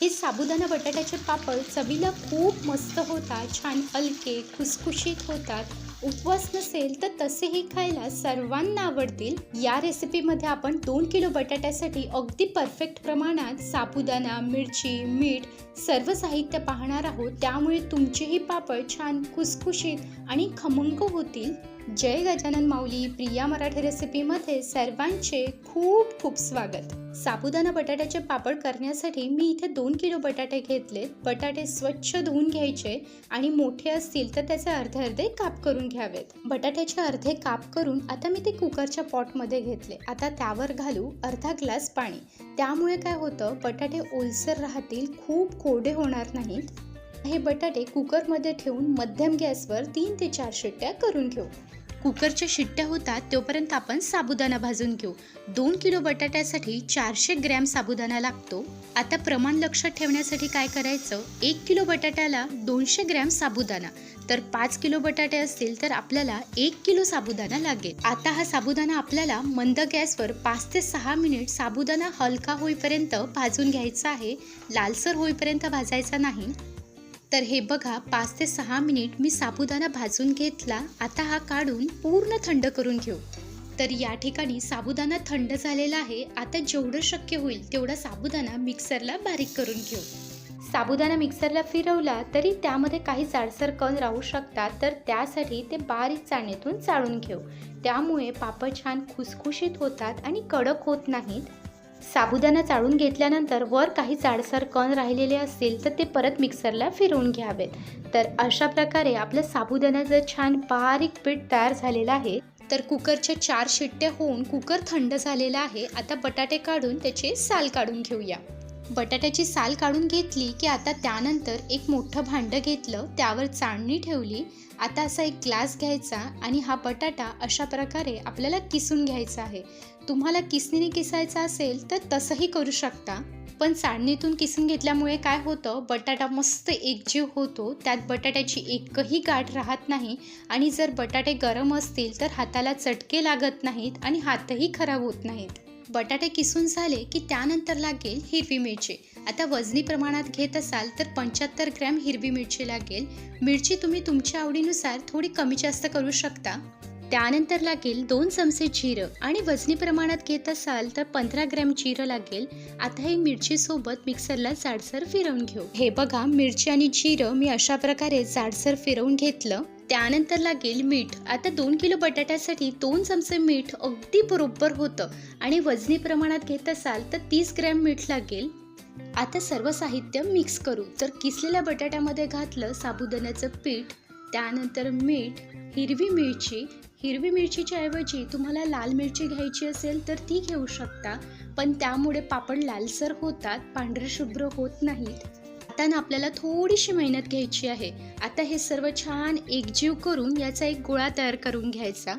हे साबुदाणा बटाट्याचे पापड चवीला खूप मस्त होतात छान हलके खुसखुशीत होतात. उपवास नसेल तर तसेही खायला सर्वांना आवडतील. या रेसिपीमध्ये आपण दोन किलो बटाट्यासाठी अगदी परफेक्ट प्रमाणात साबुदाणा मिरची मीठ सर्व साहित्य पाहणार आहोत. त्यामुळे तुमचेही पापड छान कुसकुशीत आणि खमंग होतील. जय गजानन माऊली प्रिया मराठी रेसिपीमध्ये सर्वांचे खूप खूप स्वागत. साबुदाणा बटाट्याचे पापड करण्यासाठी मी इथे दोन किलो बटाटे घेतले बटाटे स्वच्छ धुवून घ्यायचे आणि मोठे असतील तर त्याचे अर्धे अर्धे काप करून घ्यावेत. बटाट्याचे अर्धे काप करून आता मी ते कुकरच्या पॉटमध्ये घेतले. आता त्यावर घालू अर्धा ग्लास पाणी. त्यामुळे काय होतं बटाटे ओलसर राहतील खूप कोरडे होणार नाहीत. हे बटाटे कुकरमध्ये ठेवून मध्यम गॅसवर तीन ते चार शिट्ट्या करून घेऊ. कुकरच्या शिट्ट्या होतात तोपर्यंत आपण साबुदाणा भाजून घेऊ. दोन किलो बटाट्यासाठी चारशे ग्रॅम साबुदाणा लागतो. आता प्रमाण लक्षात ठेवण्यासाठी काय करायचं? एक किलो बटाट्याला दोनशे ग्रॅम साबुदाणा. तर पाच किलो बटाटे असतील तर आपल्याला एक किलो साबुदाणा लागेल. आता हा साबुदाणा आपल्याला मंद गॅसवर पाच ते सहा मिनिट साबुदाणा हलका होईपर्यंत भाजून घ्यायचा आहे. लालसर होईपर्यंत भाजायचा नाही. तर हे बघा पाच ते सहा मिनिट मी साबुदाणा भाजून घेतला. आता हा काढून पूर्ण थंड करून घेऊ. तर या ठिकाणी साबुदाणा थंड झालेला आहे. आता जेवढं शक्य होईल तेवढा साबुदाणा मिक्सरला बारीक करून घेऊ. साबुदाणा मिक्सरला फिरवला तरी त्यामध्ये काही जाडसर कण राहू शकतात. तर त्यासाठी ते बारीक चाळणीतून चाळून घेऊ. त्यामुळे पापड छान खुसखुशीत होतात आणि कडक होत नाहीत. साबुदाणा चाळून घेतल्यानंतर वर काही जाडसर कण राहिलेले असतील तर ते परत मिक्सरला फिरवून घ्यावेत. तर अशा प्रकारे आपलं साबुदाण्याचं छान बारीक पीठ तयार झालेलं आहे. तर कुकरच्या चार शिट्ट्या होऊन कुकर थंड झालेला आहे. आता बटाटे काढून त्याचे साल काढून घेऊया. बटाट्याची साल काढून घेतली की आता त्यानंतर एक मोठं भांडं घेतलं त्यावर चाळणी ठेवली. आता असा एक ग्लास घ्यायचा आणि हा बटाटा अशा प्रकारे आपल्याला किसून घ्यायचा आहे. तुम्हाला किसणीने किसायचा असेल तर तसंही करू शकता. पण चाळणीतून किसून घेतल्यामुळे काय होतं? बटाटा मस्त एकजीव होतो. त्यात बटाट्याची एकही गाठ राहत नाही आणि जर बटाटे गरम असतील तर हाताला चटके लागत नाहीत आणि हातही खराब होत नाहीत. बटाटे किसून झाले की त्यानंतर लागेल हिरवी मिरची. आता वजनी प्रमाणात घेत असाल तर पंच्याहत्तर ग्रॅम हिरवी मिरची लागेल. मिरची तुम्ही तुमच्या आवडीनुसार थोडी कमी जास्त करू शकता. त्यानंतर लागेल दोन चमचे जिरं आणि वजनी प्रमाणात घेत असाल तर पंधरा ग्रॅम जिरं लागेल. आता हे मिरचीसोबत मिक्सरला जाडसर फिरवून घेऊ. हे बघा मिरची आणि जिरं मी अशा प्रकारे जाडसर फिरवून घेतलं. त्यानंतर लागेल मीठ. आता दोन किलो बटाट्यासाठी दोन चमचे मीठ अगदी बरोबर होतं. आणि वजनी प्रमाणात घेत असाल तर तीस ग्रॅम मीठ लागेल. आता सर्व साहित्य मिक्स करू. तर किसलेल्या बटाट्यामध्ये घातलं साबुदाण्याचं पीठ त्यानंतर मीठ हिरवी मिरची. हिरवी मिरचीच्या ऐवजी तुम्हाला लाल मिरची घ्यायची असेल तर ती घेऊ शकता. पण त्यामुळे पापड लालसर होतात पांढरे शुभ्र होत नाहीत. आता आपल्याला थोडीशी मेहनत घ्यायची आहे. आता हे सर्व छान एकजीव करून याचा एक गोळा तयार करून घ्यायचा.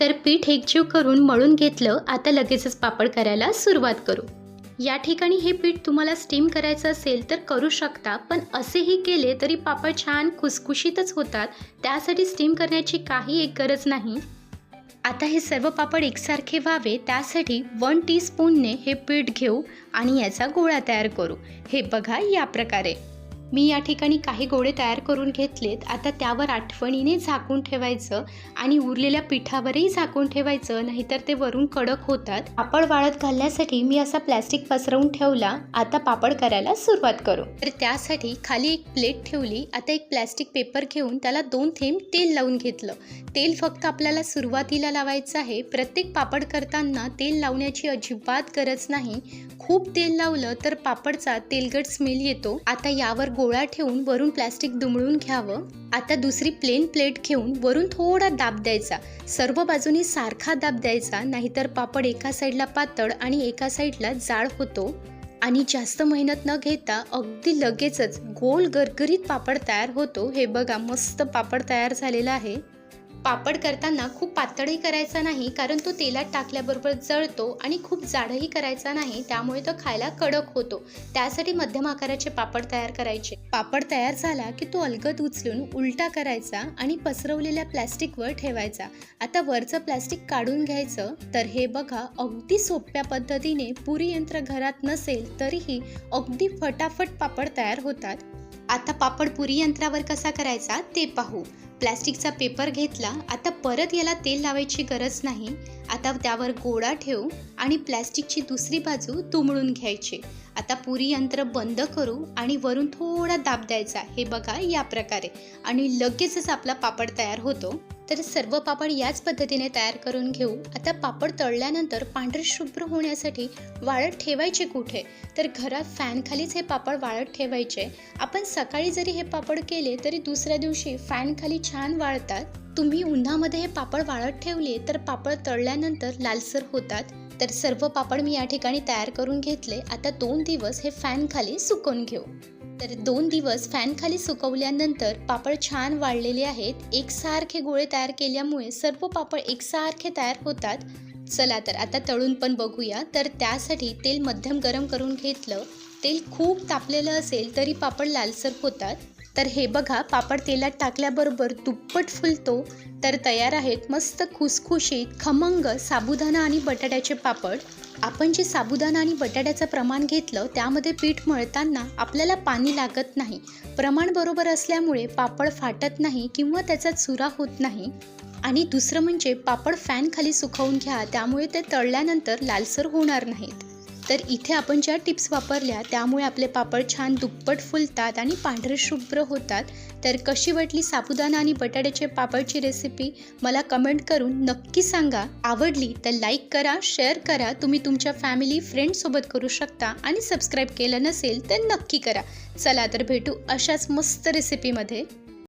तर पीठ एकजीव करून मळून घेतलं आता लगेचच पापड करायला सुरुवात करू. या ठिकाणी हे पीठ तुम्हाला स्टीम करायचं असेल तर करू शकता पण असेही केले तरी पापड छान खुसखुशीतच होतात. त्यासाठी स्टीम करण्याची काही एक गरज नाही. आता हे सर्व पापड एकसारखे व्हावे त्यासाठी वन टीस्पूनने हे पीठ घेऊ आणि याचा गोळा तयार करू. हे बघा या प्रकारे. मी या ठिकाणी काही गोळे तयार करून घेतलेत. आता त्यावर आठवणीने झाकून ठेवायचं आणि उरलेल्या पिठावरही झाकून ठेवायचं नाहीतर ते वरून कडक होतात. पापड वाळत घालण्यासाठी मी असा प्लॅस्टिक पसरवून ठेवला. आता पापड करायला सुरुवात करू. तर त्यासाठी खाली एक प्लेट ठेवली. आता एक प्लॅस्टिक पेपर घेऊन त्याला दोन थेंब तेल लावून घेतलं. तेल फक्त आपल्याला सुरुवातीला लावायचं आहे. प्रत्येक पापड करताना तेल लावण्याची अजिबात गरज नाही. खूप तेल लावलं तर पापडचा तेलगट स्मेल येतो. आता यावर गो गोळा ठेवून वरून प्लॅस्टिक दुमळून घ्यावं. आता दुसरी प्लेन प्लेट घेऊन वरून थोडा दाब द्यायचा. सर्व बाजूनी सारखा दाब द्यायचा नाहीतर पापड एका साईडला पातळ आणि एका साईडला जाड होतो. आणि जास्त मेहनत न घेता अगदी लगेचच गोल गरगरीत पापड तयार होतो. हे बघा मस्त पापड तयार झालेला आहे. पापड करताना खूप पातळही करायचा नाही कारण तो तेलात टाकल्याबरोबर जळतो आणि खूप जाडही करायचा नाही त्यामुळे तो खायला कडक होतो. त्यासाठी मध्यम आकाराचे पापड तयार करायचे. पापड तयार झाला की तो अलगद उचलून उलटा करायचा आणि पसरवलेल्या प्लॅस्टिकवर ठेवायचा. आता वरचं प्लॅस्टिक काढून घ्यायचं तर हे बघा अगदी सोप्या पद्धतीने पुरी यंत्र घरात नसेल तरीही अगदी फटाफट पापड तयार होतात. आता पापड पुरी यंत्रावर कसा करायचा ते पाहू. प्लॅस्टिकचा पेपर घेतला आता परत याला तेल लावायची गरज नाही. आता त्यावर गोळा ठेवू आणि प्लॅस्टिकची दुसरी बाजू तुंबळून घ्यायची. आता पुरी यंत्र बंद करू आणि वरून थोडा दाब द्यायचा हे बघा या प्रकारे. आणि लगेचच आपला पापड तयार होतो. तर सर्व पापड याच पद्धतीने तयार करून घेऊ. आता पापड तळल्यानंतर पांढरे शुभ्र होण्यासाठी वाळत ठेवायचे कुठे? तर घरात फॅनखालीच हे पापड वाळत ठेवायचे. आपण सकाळी जरी हे पापड केले तरी दुसऱ्या दिवशी फॅनखाली छान वाळतात. तुम्ही उन्हामध्ये हे पापड वाळत ठेवले तर पापड तळल्यानंतर लालसर होतात. तर सर्व पापड मी या ठिकाणी तयार करून घेतले. आता दोन दिवस हे फॅनखाली सुकवून घेऊ. तर दोन दिवस फॅनखाली सुकवल्यानंतर पापड छान वाळलेले आहेत. एकसारखे गोळे तयार केल्यामुळे सर्व पापड एकसारखे तयार होतात. चला तर आता तळून पण बघूया. तर त्यासाठी तेल मध्यम गरम करून घेतलं. तेल खूप तापलेलं असेल तरी पापड लालसर होतात. तर हे बघा पापड तेलात टाकल्याबरोबर दुप्पट फुलतो तर तयार आहेत मस्त खुसखुशीत खमंग साबुदाणा आणि बटाट्याचे पापड. आपण जे साबुदाणा आणि बटाट्याचं प्रमाण घेतलं त्यामध्ये पीठ मळताना आपल्याला पाणी लागत नाही. प्रमाण बरोबर असल्यामुळे पापड फाटत नाही किंवा त्याचा चुरा होत नाही. आणि दुसरं म्हणजे पापड फॅनखाली सुकवून घ्या त्यामुळे ते तळल्यानंतर लालसर होणार नाहीत. तर इथे आपण ज्या टिप्स वापरल्या त्यामुळे आपले पापड छान दुप्पट फुलतात आणि पांढरे शुभ्र होतात. तर कशी वाटली साबुदाणा आणि बटाट्याचे पापडची रेसिपी मला कमेंट करून नक्की सांगा. आवडली तर लाईक करा शेअर करा. तुम्ही तुमच्या फॅमिली फ्रेंडसोबत करू शकता आणि सबस्क्राईब केलं नसेल तर नक्की करा. चला तर भेटू अशाच मस्त रेसिपीमध्ये